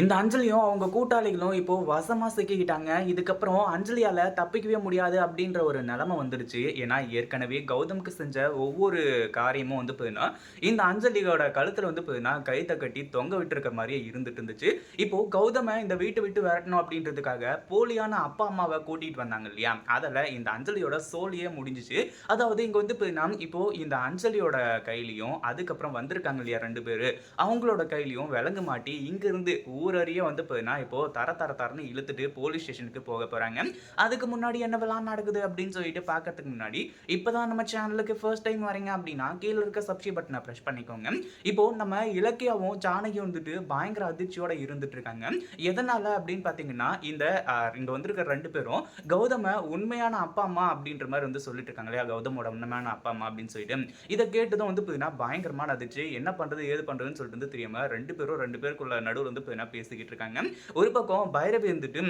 இந்த அஞ்சலியும் அவங்க கூட்டாளிகளும் இப்போ வசமா சிக்கிக்கிட்டாங்க. இதுக்கப்புறம் அஞ்சலியால தப்பிக்கவே முடியாது அப்படின்ற ஒரு நிலைமை வந்துடுச்சு. ஏன்னா ஏற்கனவே கௌதம்க்கு செஞ்ச ஒவ்வொரு காரியமும் வந்து போதுன்னா இந்த அஞ்சலியோட கழுத்துல வந்து போதுன்னா கைத்தை கட்டி தொங்க விட்டுருக்க மாதிரியே இருந்துட்டு இருந்துச்சு. இப்போ கௌதம இந்த வீட்டை விட்டு விரட்டணும் அப்படின்றதுக்காக போலியான அப்பா அம்மாவை கூட்டிட்டு வந்தாங்க இல்லையா? அதில் இந்த அஞ்சலியோட சோழியே முடிஞ்சிச்சு. அதாவது இங்க வந்து போதுன்னா இப்போ இந்த அஞ்சலியோட கையிலையும் அதுக்கப்புறம் வந்திருக்காங்க இல்லையா ரெண்டு பேர்? அவங்களோட கையிலையும் விலங்கு மாட்டி இங்கிருந்து ஊரறிய வந்து போதுன்னா இப்போ தர தர தரன்னு இழுத்துட்டு போலீஸ் ஸ்டேஷனுக்கு போக போறாங்க. அதுக்கு முன்னாடி என்ன நடக்குது அப்படின்னு சொல்லிட்டு பார்க்கறதுக்கு முன்னாடி இப்போதான் நம்ம சேனலுக்கு ஃபர்ஸ்ட் டைம் வரீங்க அப்படின்னா கீழே இருக்க சப்ஸ்கிரைப் பட்டனை ப்ரெஸ் பண்ணிக்கோங்க. இப்போ நம்ம இலக்கியாவும் ஜானகி வந்துட்டு பயங்கர அதிர்ச்சியோட இருந்துட்டு இருக்காங்க. எதனால அப்படின்னு பார்த்தீங்கன்னா இந்த இங்கே இங்க ரெண்டு பேரும் கௌதம உண்மையான அப்பா அம்மா அப்படின்ற மாதிரி வந்து சொல்லிட்டு இருக்காங்க இல்லையா? கௌதமோட உண்மையான அப்பா அம்மா அப்படின்னு சொல்லிட்டு. இதை கேட்டதும் வந்து பார்த்தீங்கன்னா பயங்கரமான அதிர்ச்சி. என்ன பண்றது ஏது பண்றதுன்னு சொல்லிட்டு வந்து தெரியாம ரெண்டு பேரும் ரெண்டு பேருக்குள்ள நடுவில் வந்து பார்த்தீங்கன்னா பேசிக்கிட்டு இருக்காங்க. ஒரு பக்கம் பைரவி இருந்துட்டு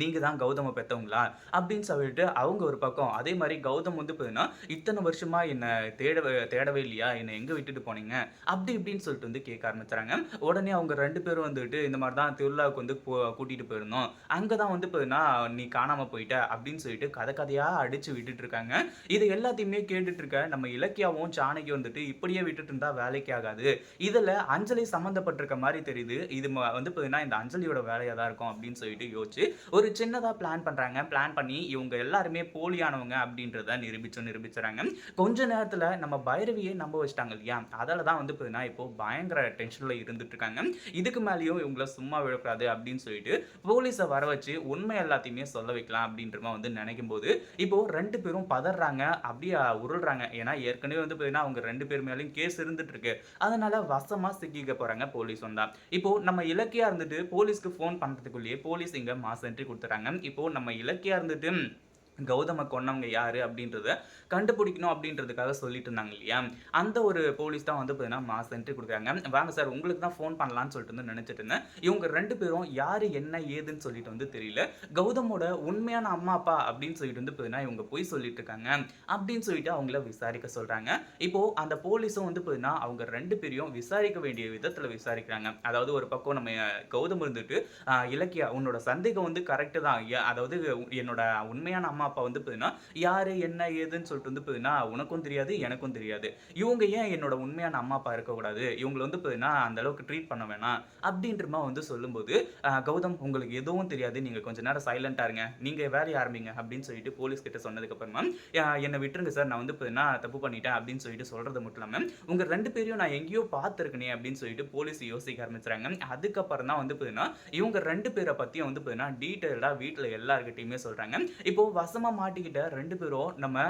நீங்கள் தான் கௌதமை பெற்றவங்களா அப்படின்னு சொல்லிட்டு அவங்க ஒரு பக்கம். அதே மாதிரி கௌதம் வந்து பார்த்தீங்கன்னா இத்தனை வருஷமாக என்னை தேட தேடவே இல்லையா? என்னை எங்கே விட்டுட்டு போனீங்க? அப்படி இப்படின்னு சொல்லிட்டு வந்து கேட்க ஆரம்பிச்சாங்க. உடனே அவங்க ரெண்டு பேரும் வந்துட்டு இந்த மாதிரி தான் திருவிழாவுக்கு வந்து போ கூட்டிகிட்டு போயிருந்தோம். அங்கே தான் வந்து பார்த்தீங்கன்னா நீ காணாமல் போயிட்ட அப்படின்னு சொல்லிட்டு கதை கதையாக அடித்து விட்டுட்டு இருக்காங்க. இது எல்லாத்தையுமே கேட்டுட்டு இருக்க நம்ம இலக்கியாவும் சாணகியும் வந்துட்டு இப்படியே விட்டுட்டு இருந்தால் வேலைக்கு ஆகாது. இதில் அஞ்சலி சம்மந்தப்பட்டிருக்க மாதிரி தெரியுது. இது வந்து பார்த்தீங்கன்னா இந்த அஞ்சலியோட வேலையாக தான் இருக்கும் அப்படின்னு சொல்லிட்டு யோசிச்சு ஒரு சின்னதாக பிளான் பண்ணுறாங்க பிளான் பண்ணி இவங்க எல்லாருமே போலியானவங்க அப்படின்றத நிரூபிச்சு நிரூபிச்சுறாங்க. கொஞ்ச நேரத்தில் நம்ம பைரவியை நம்ப வச்சிட்டாங்க இல்லையா? அதில் தான் வந்து பார்த்தீங்கன்னா இப்போ பயங்கர டென்ஷனில் இருந்துட்டு இருக்காங்க. இதுக்கு மேலேயும் இவங்கள சும்மா விழக்கூடாது அப்படின்னு சொல்லிட்டு போலீஸை வர வச்சு உண்மை எல்லாத்தையுமே சொல்ல வைக்கலாம் அப்படின்றமா வந்து நினைக்கும் போது இப்போ ரெண்டு பேரும் பதறாங்க அப்படியே உருள்றாங்க. ஏன்னா ஏற்கனவே வந்து பார்த்தீங்கன்னா அவங்க ரெண்டு பேர் மேலேயும் கேஸ் இருந்துட்டு இருக்கு. அதனால வசமா சிக்கிக்க போறாங்க போலீஸ் வந்தா. இப்போ நம்ம இலக்கியா இருந்துட்டு போலீஸ்க்கு ஃபோன் பண்றதுக்குள்ளேயே போலீஸ் இங்க மாசன்ட்டு கொடுத்துறாங்க. இப்போ நம்ம இலக்கியா இருந்துட்டு கௌதம கொன்னவங்க யாரு அப்படின்றத கண்டுபிடிக்கணும் அப்படின்றதுக்காக சொல்லிட்டு இருந்தாங்க இல்லையா? அந்த ஒரு போலீஸ் தான் வந்து பார்த்தீங்கன்னா மாஸ் என்ட்ரி கொடுக்குறாங்க. வாங்க சார் உங்களுக்கு தான் ஃபோன் பண்ணலாம்னு சொல்லிட்டு வந்து நினச்சிட்டு இருந்தேன். இவங்க ரெண்டு பேரும் யார் என்ன ஏதுன்னு சொல்லிட்டு வந்து தெரியல. கௌதமோட உண்மையான அம்மா அப்பா அப்படின்னு சொல்லிட்டு வந்து பார்த்தீங்கன்னா இவங்க போய் சொல்லிட்டு இருக்காங்க. அப்படின்னு சொல்லிட்டு அவங்கள விசாரிக்க சொல்கிறாங்க இப்போ அந்த போலீஸும் வந்து பார்த்தீங்கன்னா அவங்க ரெண்டு பேரையும் விசாரிக்க வேண்டிய விதத்தில் விசாரிக்கிறாங்க. அதாவது ஒரு பக்கம் நம்ம கௌதம் இருந்துட்டு இலக்கியா உன்னோட சந்தேகம் வந்து கரெக்டு தான். அதாவது என்னோட உண்மையான அம்மா அப்பா வந்து பார்த்தீங்கன்னா யாரு என்ன ஏதுன்னு சொல்லிட்டு வந்து பார்த்தீங்கன்னா உனக்கும் தெரியாது எனக்கும் தெரியாது. இவங்க ஏன் என்னோட உண்மையான அம்மா அப்பா இருக்கக்கூடாது? இவங்களை வந்து பார்த்தீங்கன்னா அந்த அளவுக்கு ட்ரீட் பண்ண வேணாம். அப்படின்றமா வந்து சொல்லும்போது கௌதம் உங்களுக்கு எதுவும் தெரியாது. நீங்க கொஞ்ச நேரம் சைலண்டாக இருங்க. நீங்க வேலையை ஆரம்பிங்க அப்படின்னு சொல்லிட்டு போலீஸ் கிட்ட சொன்னதுக்கு அப்புறமா என்னை விட்டுருங்க சார். நான் வந்து பார்த்தீங்கன்னா தப்பு பண்ணிட்டேன். அப்படின்னு சொல்லிட்டு சொல்றது மட்டும் இல்லாம உங்க ரெண்டு பேரையும் நான் எங்கேயோ பார்த்துருக்கனே அப்படின்னு சொல்லிட்டு போலீஸ் யோசிக்க ஆரம்பிச்சாங்க அதுக்கப்புறம் தான் வந்து பார்த்தீங்கன்னா இவங்க ரெண்டு பேரை பற்றியும் வந்து பார்த்தீங்கன்னா டீட்டெயிலாக வீட்டில் எல்லாருக்கிட்டையுமே சொல்றாங்க. இப்போ வசமாக மாட்டிக்கிட்ட ரெண்டு பேரும் நம்ம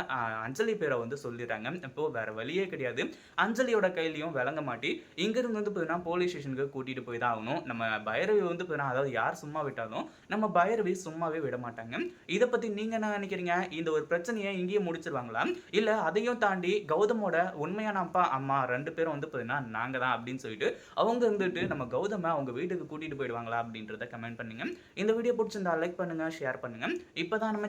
அஞ்சலி பேரை வந்து சொல்லிடுறாங்க. இப்போ வேற வழியே கிடையாது. அஞ்சலியோட கையிலையும் விளங்க மாட்டி இங்கிருந்து வந்து பார்த்தீங்கன்னா போலீஸ் ஸ்டேஷனுக்கு கூட்டிட்டு போய் தான் ஆகணும். நம்ம பைரவி வந்து பார்த்தீங்கன்னா அதாவது யார் சும்மா விட்டாலும் நம்ம பைரவி சும்மாவே விட மாட்டாங்க. இதை பத்தி நீங்க என்ன நினைக்கிறீங்க? இந்த ஒரு பிரச்சனையை இங்கேயே முடிச்சிருவாங்களா? இல்ல அதையும் தாண்டி கௌதமோட உண்மையான அப்பா அம்மா ரெண்டு பேரும் வந்து பார்த்தீங்கன்னா நாங்க தான் அப்படின்னு சொல்லிட்டு அவங்க இருந்துட்டு நம்ம கௌதமை அவங்க வீட்டுக்கு கூட்டிட்டு போயிடுவாங்களா அப்படின்றத கமெண்ட் பண்ணுங்க. இந்த வீடியோ பிடிச்சிருந்தா லைக் பண்ணுங்க ஷேர் பண்ணுங்க. இப்பதான் நம்ம